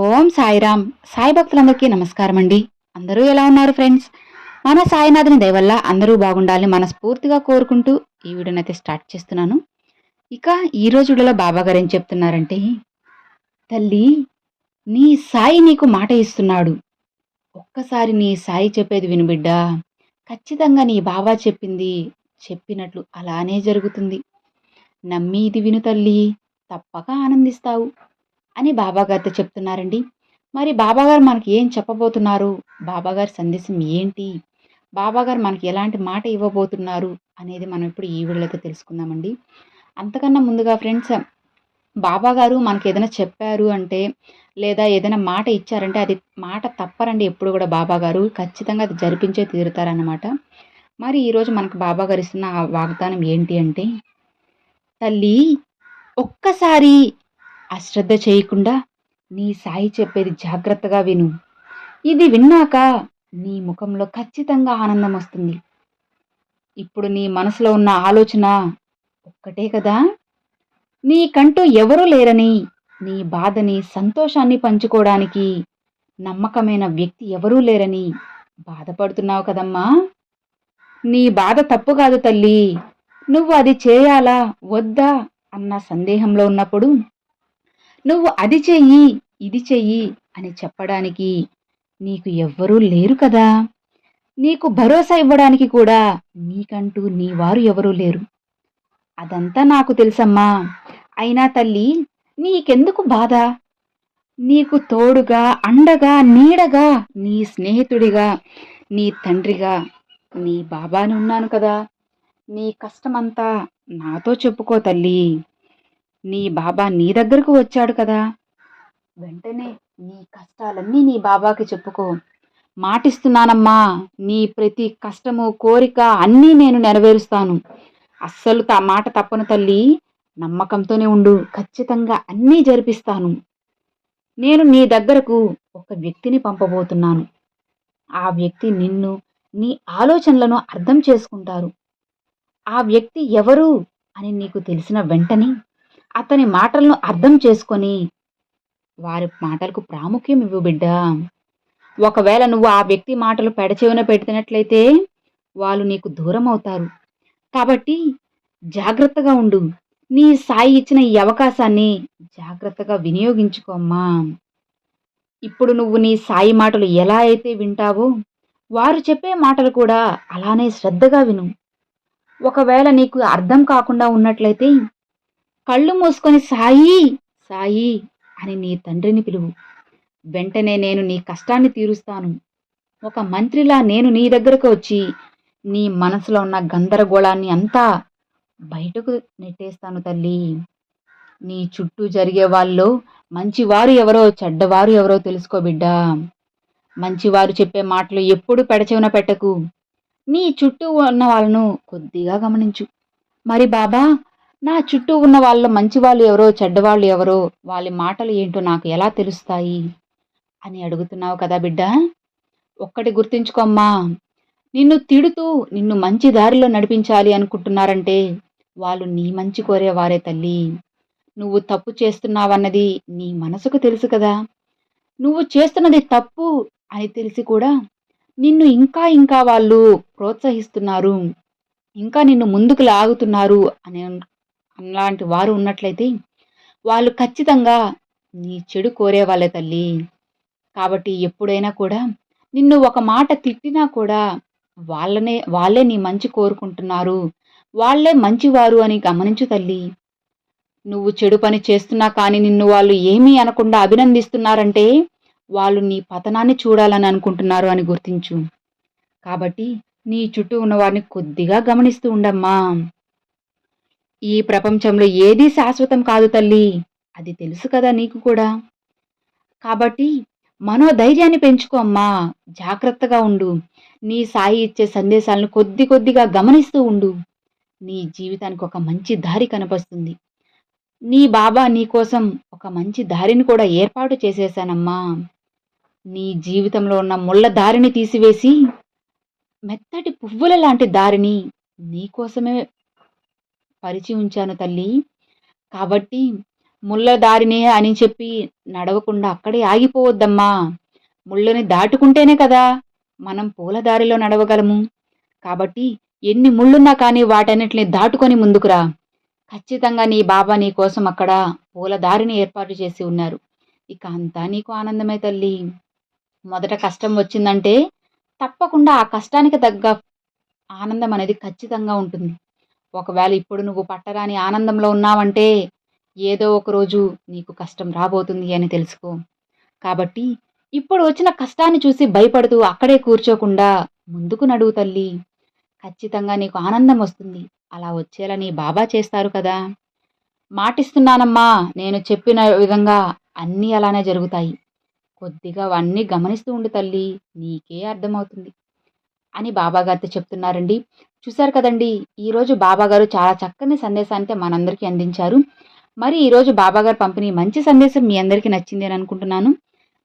ఓం సాయిరామ్ సాయి భక్తులందరికీ నమస్కారం అండి అందరూ ఎలా ఉన్నారు ఫ్రెండ్స్? మన సాయినాథుని దయవల్ల అందరూ బాగుండాలని మనస్ఫూర్తిగా కోరుకుంటూ ఈ వీడియోనైతే స్టార్ట్ చేస్తున్నాను. ఇక ఈ రోజు వీడియోలో బాబా గారు ఏం చెప్తున్నారంటే తల్లి నీ సాయి నీకు మాట ఇస్తున్నాడు. ఒక్కసారి నీ సాయి చెప్పేది విను బిడ్డా. ఖచ్చితంగా నీ బాబా చెప్పింది చెప్పినట్లు అలానే జరుగుతుంది. నమ్మి ఇది విను తల్లి. తప్పక ఆనందిస్తావు. అని బాబాగారితో చెప్తున్నారండి. మరి బాబాగారు మనకి ఏం చెప్పబోతున్నారు? బాబాగారి సందేశం ఏంటి? బాబాగారు మనకి ఎలాంటి మాట ఇవ్వబోతున్నారు అనేది మనం ఇప్పుడు ఈ వీడియోలో తెలుసుకుందామండి. అంతకన్నా ముందుగా ఫ్రెండ్స్ బాబాగారు మనకి ఏదైనా చెప్పారు అంటే లేదా ఏదైనా మాట ఇచ్చారంటే అది మాట తప్పరండి ఎప్పుడు కూడా బాబాగారు. ఖచ్చితంగా అది జరిపించే తీరుతారన్నమాట. మరి ఈరోజు మనకు బాబాగారు ఇస్తున్న ఆ వాగ్దానం ఏంటి అంటే తల్లి ఒక్కసారి అశ్రద్ధ చేయకుండా నీ సాయి చెప్పేది జాగ్రత్తగా విను. ఇది విన్నాక నీ ముఖంలో ఖచ్చితంగా ఆనందం వస్తుంది. ఇప్పుడు నీ మనసులో ఉన్న ఆలోచన ఒక్కటే కదా? నీకంటూ ఎవరూ లేరని నీ బాధని సంతోషాన్ని పంచుకోవడానికి నమ్మకమైన వ్యక్తి ఎవరూ లేరని బాధపడుతున్నావు కదమ్మా? నీ బాధ తప్పు కాదు తల్లి. నువ్వు అది చేయాలా? వద్దా? అన్న సందేహంలో ఉన్నప్పుడు నువ్వు అది చెయ్యి ఇది చెయ్యి అని చెప్పడానికి నీకు ఎవ్వరూ లేరు కదా. నీకు భరోసా ఇవ్వడానికి కూడా నీకంటూ నీ వారు ఎవరూ లేరు. అదంతా నాకు తెలుసమ్మా. అయినా తల్లి నీకెందుకు బాధ? నీకు తోడుగా అండగా నీడగా నీ స్నేహితుడిగా నీ తండ్రిగా నీ బాబాని ఉన్నాను కదా. నీ కష్టమంతా నాతో చెప్పుకో తల్లి. నీ బాబా నీ దగ్గరకు వచ్చాడు కదా. వెంటనే నీ కష్టాలన్నీ నీ బాబాకి చెప్పుకో. మాటిస్తున్నానమ్మా నీ ప్రతి కష్టము కోరిక అన్నీ నేను నెరవేరుస్తాను. అస్సలు తా మాట తప్పను తల్లి నమ్మకంతోనే ఉండు. ఖచ్చితంగా అన్నీ జరిపిస్తాను. నేను నీ దగ్గరకు ఒక వ్యక్తిని పంపబోతున్నాను. ఆ వ్యక్తి నిన్ను నీ ఆలోచనలను అర్థం చేసుకుంటారు. ఆ వ్యక్తి ఎవరు అని నీకు తెలిసిన వెంటనే అతని మాటలను అర్థం చేసుకొని వారి మాటలకు ప్రాముఖ్యం ఇవ్వు బిడ్డ. ఒకవేళ నువ్వు ఆ వ్యక్తి మాటలు పెడచెవిన పెడుతున్నట్లయితే వాళ్ళు నీకు దూరం అవుతారు కాబట్టి జాగ్రత్తగా ఉండు. నీ సాయి ఇచ్చిన ఈ అవకాశాన్ని జాగ్రత్తగా వినియోగించుకోమ్మా ఇప్పుడు నువ్వు నీ సాయి మాటలు ఎలా అయితే వింటావో వారు చెప్పే మాటలు కూడా అలానే శ్రద్ధగా విను. ఒకవేళ నీకు అర్థం కాకుండా ఉన్నట్లయితే కళ్ళు మూసుకొని సాయి సాయి అని నీ తండ్రిని పిలువు. వెంటనే నేను నీ కష్టాన్ని తీరుస్తాను. ఒక మంత్రిలా నేను నీ దగ్గరకు వచ్చి నీ మనసులో ఉన్న గందరగోళాన్ని అంతా బయటకు నెట్టేస్తాను తల్లి. నీ చుట్టూ జరిగే వాళ్ళు మంచివారు ఎవరో చెడ్డవారు ఎవరో తెలుసుకో బిడ్డా. మంచివారు చెప్పే మాటలు ఎప్పుడు పెడచెవిన పెట్టకు. నీ చుట్టూ ఉన్న వాళ్ళను కొద్దిగా గమనించు. మరి బాబా నా చుట్టూ ఉన్న వాళ్ళ మంచి వాళ్ళు ఎవరో చెడ్డవాళ్ళు ఎవరో వాళ్ళ మాటలు ఏంటో నాకు ఎలా తెలుస్తాయి? అని అడుగుతున్నావు కదా బిడ్డ. ఒక్కటి గుర్తుంచుకోమ్మా. నిన్ను తిడుతూ నిన్ను మంచి దారిలో నడిపించాలి అనుకుంటున్నారంటే వాళ్ళు నీ మంచి కోరేవారే తల్లి. నువ్వు తప్పు చేస్తున్నావన్నది నీ మనసుకు తెలుసు కదా. నువ్వు చేస్తున్నది తప్పు అని తెలిసి కూడా నిన్ను ఇంకా ఇంకా వాళ్ళు ప్రోత్సహిస్తున్నారు. ఇంకా నిన్ను ముందుకు లాగుతున్నారు అని అలాంటి వారు ఉన్నట్లయితే వాళ్ళు ఖచ్చితంగా నీ చెడు కోరేవాళ్ళే తల్లి. కాబట్టి ఎప్పుడైనా కూడా నిన్ను ఒక మాట తిట్టినా కూడా వాళ్ళనే వాళ్ళే నీ మంచి కోరుకుంటున్నారు. వాళ్ళే మంచివారు అని గమనించు తల్లి. నువ్వు చెడు పని చేస్తున్నా కానీ నిన్ను వాళ్ళు ఏమీ అనకుండా అభినందిస్తున్నారంటే వాళ్ళు నీ పతనాన్ని చూడాలని అనుకుంటున్నారు అని గుర్తించు. కాబట్టి నీ చుట్టూ ఉన్నవారిని కొద్దిగా గమనిస్తూ ఉండమ్మా. ఈ ప్రపంచంలో ఏదీ శాశ్వతం కాదు తల్లి. అది తెలుసు కదా నీకు కూడా. కాబట్టి మనోధైర్యాన్ని పెంచుకో అమ్మా. జాగ్రత్తగా ఉండు. నీ సాయి ఇచ్చే సందేశాలను కొద్ది కొద్దిగా గమనిస్తూ ఉండు. నీ జీవితానికి ఒక మంచి దారి కనపస్తుంది. నీ బాబా నీ కోసం ఒక మంచి దారిని కూడా ఏర్పాటు చేసేశానమ్మా. నీ జీవితంలో ఉన్న ముళ్ళ దారిని తీసివేసి మెత్తటి పువ్వుల లాంటి దారిని నీకోసమే పరిచి ఉంచాను తల్లి. కాబట్టి ముళ్ళ దారినే అని చెప్పి నడవకుండా అక్కడే ఆగిపోవద్దమ్మా. ముళ్ళని దాటుకుంటేనే కదా మనం పూల దారిలో నడవగలము. కాబట్టి ఎన్ని ముళ్ళున్నా కానీ వాటన్నిటిని దాటుకొని ముందుకురా ఖచ్చితంగా నీ బాబా నీ కోసం అక్కడ పూల దారిని ఏర్పాటు చేసి ఉన్నారు. ఇక అంతా నీకు ఆనందమే తల్లి. మొదట కష్టం వచ్చిందంటే తప్పకుండా ఆ కష్టానికి తగ్గ ఆనందం అనేది ఖచ్చితంగా ఉంటుంది. ఒకవేళ ఇప్పుడు నువ్వు పట్టరాని ఆనందంలో ఉన్నావంటే ఏదో ఒక రోజు నీకు కష్టం రాబోతుంది అని తెలుసుకో. కాబట్టి ఇప్పుడు వచ్చిన కష్టాన్ని చూసి భయపడుతూ అక్కడే కూర్చోకుండా ముందుకు నడువు తల్లి. ఖచ్చితంగా నీకు ఆనందం వస్తుంది. అలా వచ్చేలా నీ బాబా చేస్తారు కదా. మాటిస్తున్నానమ్మా నేను చెప్పిన విధంగా అన్నీ అలానే జరుగుతాయి. కొద్దిగా అవన్నీ గమనిస్తూ ఉండు తల్లి నీకే అర్థమవుతుంది. అని బాబాగారితో చెప్తున్నారండి. చూశారు కదండి ఈరోజు బాబాగారు చాలా చక్కని సందేశాన్ని మనందరికీ అందించారు. మరి ఈరోజు బాబాగారు పంపిణీ మంచి సందేశం మీ అందరికీ నచ్చింది అని అనుకుంటున్నాను.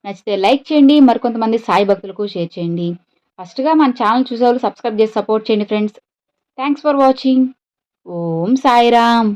నచ్చితే లైక్ చేయండి మరికొంతమంది సాయి భక్తులకు షేర్ చేయండి. ఫస్ట్గా మన ఛానల్ చూసేవాళ్ళు సబ్స్క్రైబ్ చేసి సపోర్ట్ చేయండి friends. Thanks for watching. Om Sairam.